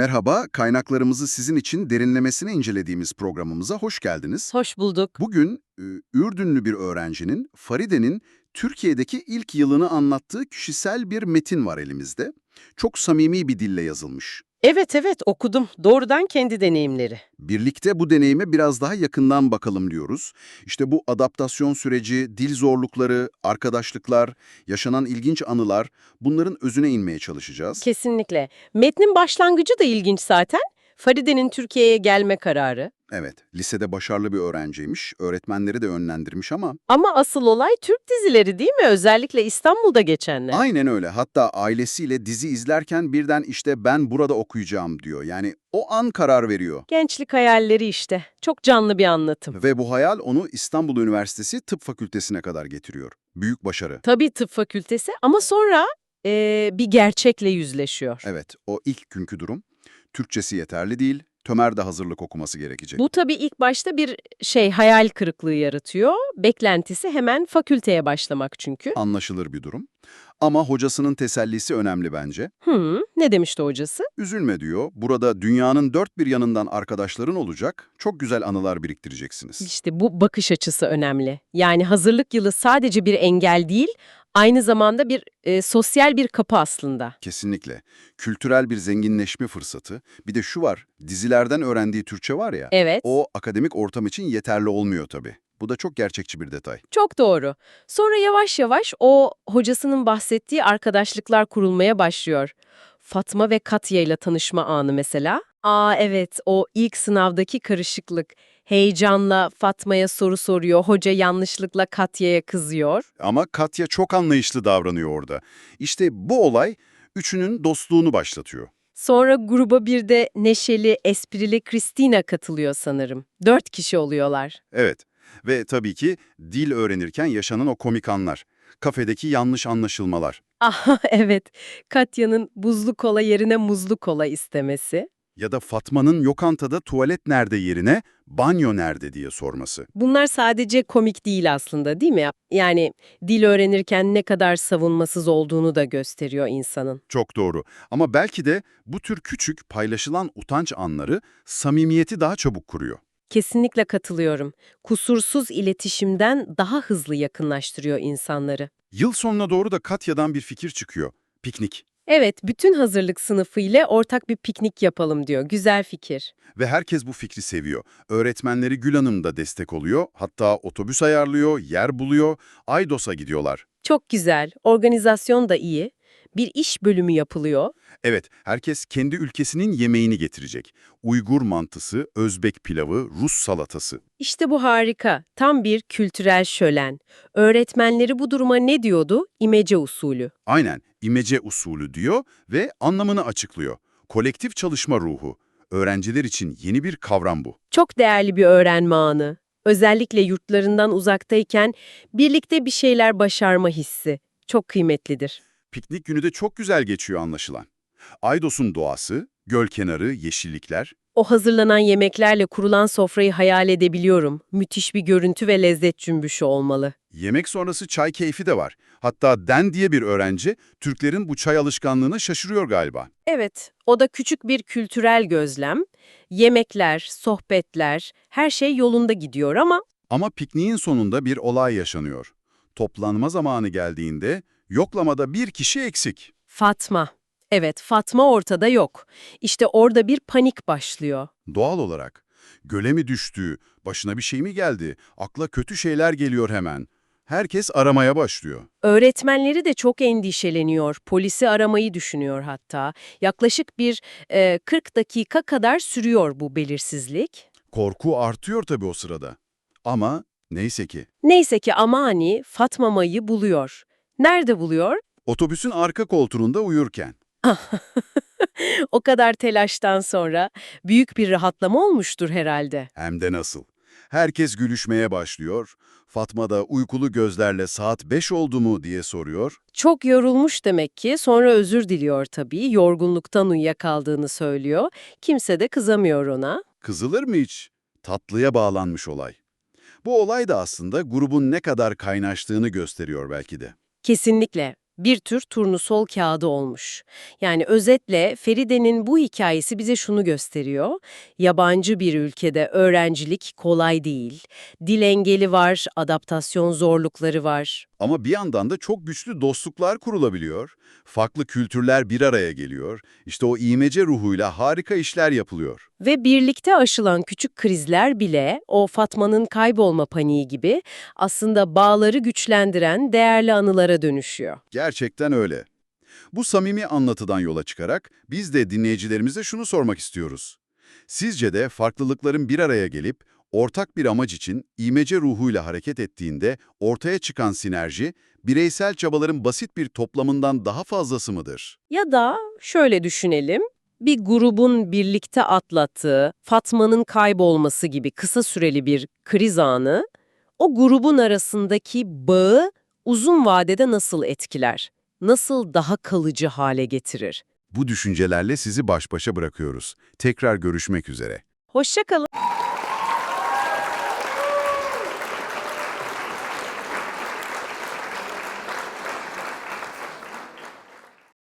Merhaba, kaynaklarımızı sizin için derinlemesine incelediğimiz programımıza hoş geldiniz. Hoş bulduk. Bugün e, Ürdünlü bir öğrencinin, Faride'nin Türkiye'deki ilk yılını anlattığı kişisel bir metin var elimizde. Çok samimi bir dille yazılmış. Evet evet okudum. Doğrudan kendi deneyimleri. Birlikte bu deneyime biraz daha yakından bakalım diyoruz. İşte bu adaptasyon süreci, dil zorlukları, arkadaşlıklar, yaşanan ilginç anılar, bunların özüne inmeye çalışacağız. Kesinlikle. Metnin başlangıcı da ilginç zaten. Faride'nin Türkiye'ye gelme kararı. Evet, lisede başarılı bir öğrenciymiş, öğretmenleri de yönlendirmiş ama Ama asıl olay Türk dizileri değil mi? Özellikle İstanbul'da geçenler. aynen öyle. Hatta ailesiyle dizi izlerken birden işte ben burada okuyacağım diyor. Yani o an karar veriyor. Gençlik hayalleri işte. Çok canlı bir anlatım. Ve bu hayal onu İstanbul Üniversitesi Tıp Fakültesine kadar getiriyor. Büyük başarı. Tabii tıp fakültesi ama sonra eee, bir gerçekle yüzleşiyor. Evet, o ilk günkü durum. Türkçesi yeterli değil, Tömer'de hazırlık okuması gerekecek. Bu tabii ilk başta bir şey hayal kırıklığı yaratıyor. Beklentisi hemen fakülteye başlamak çünkü. Anlaşılır bir durum. Ama hocasının tesellisi önemli bence. Hı, ne demişti hocası? Üzülme diyor, burada dünyanın dört bir yanından arkadaşların olacak, çok güzel anılar biriktireceksiniz. İşte bu bakış açısı önemli. Yani hazırlık yılı sadece bir engel değil, aynı zamanda bir e, sosyal bir kapı aslında. Kesinlikle. Kültürel bir zenginleşme fırsatı. Bir de şu var, dizilerden öğrendiği Türkçe var ya, Evet, o akademik ortam için yeterli olmuyor tabii. Bu da çok gerçekçi bir detay. çok doğru. Sonra yavaş yavaş o hocasının bahsettiği arkadaşlıklar kurulmaya başlıyor. Fatma ve Katya ile tanışma anı mesela. Aa evet, o ilk sınavdaki karışıklık. Heyecanla Fatma'ya soru soruyor, hoca yanlışlıkla Katya'ya kızıyor. Ama Katya çok anlayışlı davranıyor orada. İşte bu olay üçünün dostluğunu başlatıyor. Sonra gruba bir de neşeli, esprili Christina katılıyor sanırım. Dört kişi oluyorlar. Evet ve tabii ki dil öğrenirken yaşanan o komik anlar. Kafedeki yanlış anlaşılmalar Aha evet, Katya'nın buzlu kola yerine muzlu kola istemesi. Ya da Fatma'nın lokantada tuvalet nerede yerine banyo nerede diye sorması. Bunlar sadece komik değil aslında değil mi? Yani dil öğrenirken ne kadar savunmasız olduğunu da gösteriyor insanın. Çok doğru. Ama belki de bu tür küçük paylaşılan utanç anları samimiyeti daha çabuk kuruyor. Kesinlikle katılıyorum. Kusursuz iletişimden daha hızlı yakınlaştırıyor insanları. Yıl sonuna doğru da Katya'dan bir fikir çıkıyor. Piknik. Evet, bütün hazırlık sınıfı ile ortak bir piknik yapalım diyor. Güzel fikir. Ve herkes bu fikri seviyor. Öğretmenleri Gül Hanım da destek oluyor. Hatta otobüs ayarlıyor, yer buluyor. Aydos'a gidiyorlar. Çok güzel, organizasyon da iyi. Bir iş bölümü yapılıyor. Evet, herkes kendi ülkesinin yemeğini getirecek. Uygur mantısı, Özbek pilavı, Rus salatası. İşte bu harika. Tam bir kültürel şölen. Öğretmenleri bu duruma ne diyordu? İmece usulü. Aynen, imece usulü diyor ve anlamını açıklıyor. Kolektif çalışma ruhu. Öğrenciler için yeni bir kavram bu. Çok değerli bir öğrenme anı. Özellikle yurtlarından uzaktayken birlikte bir şeyler başarma hissi. Çok kıymetlidir. Piknik günü de çok güzel geçiyor anlaşılan. Aydos'un doğası, göl kenarı, yeşillikler. O hazırlanan yemeklerle kurulan sofrayı hayal edebiliyorum. Müthiş bir görüntü ve lezzet cümbüşü olmalı. Yemek sonrası çay keyfi de var. Hatta Den diye bir öğrenci, Türklerin bu çay alışkanlığına şaşırıyor galiba. Evet, o da küçük bir kültürel gözlem. Yemekler, sohbetler, her şey yolunda gidiyor ama Ama pikniğin sonunda bir olay yaşanıyor. Toplanma zamanı geldiğinde yoklamada bir kişi eksik. Fatma. Evet, Fatma ortada yok. İşte orada bir panik başlıyor. Doğal olarak. Göle mi düştü, başına bir şey mi geldi, akla kötü şeyler geliyor hemen. Herkes aramaya başlıyor. Öğretmenleri de çok endişeleniyor. Polisi aramayı düşünüyor hatta. Yaklaşık bir e, 40 dakika kadar sürüyor bu belirsizlik. Korku artıyor tabii o sırada. Ama neyse ki. Neyse ki Amani Fatma May'ı buluyor. Nerede buluyor? Otobüsün arka koltuğunda uyurken. o kadar telaştan sonra büyük bir rahatlama olmuştur herhalde. Hem de nasıl. Herkes gülüşmeye başlıyor. Fatma da uykulu gözlerle saat 5 oldu mu diye soruyor. Çok yorulmuş demek ki. Sonra özür diliyor tabii. Yorgunluktan uyuyakaldığını söylüyor. Kimse de kızamıyor ona. Kızılır mı hiç? Tatlıya bağlanmış olay. Bu olay da aslında grubun ne kadar kaynaştığını gösteriyor belki de. Kesinlikle. Bir tür turnusol kağıdı olmuş. Yani özetle Feride'nin bu hikayesi bize şunu gösteriyor. Yabancı bir ülkede öğrencilik kolay değil. Dil engeli var, adaptasyon zorlukları var. Ama bir yandan da çok güçlü dostluklar kurulabiliyor. Farklı kültürler bir araya geliyor. İşte o imece ruhuyla harika işler yapılıyor. Ve birlikte aşılan küçük krizler bile o Fatma'nın kaybolma paniği gibi aslında bağları güçlendiren değerli anılara dönüşüyor. Gerçekten öyle. Bu samimi anlatıdan yola çıkarak biz de dinleyicilerimize şunu sormak istiyoruz. Sizce de farklılıkların bir araya gelip ortak bir amaç için imece ruhuyla hareket ettiğinde ortaya çıkan sinerji, bireysel çabaların basit bir toplamından daha fazlası mıdır? Ya da şöyle düşünelim, bir grubun birlikte atlattığı Fatma'nın kaybolması gibi kısa süreli bir kriz anı, o grubun arasındaki bağı uzun vadede nasıl etkiler? Nasıl daha kalıcı hale getirir? Bu düşüncelerle sizi baş başa bırakıyoruz. Tekrar görüşmek üzere. Hoşça kalın.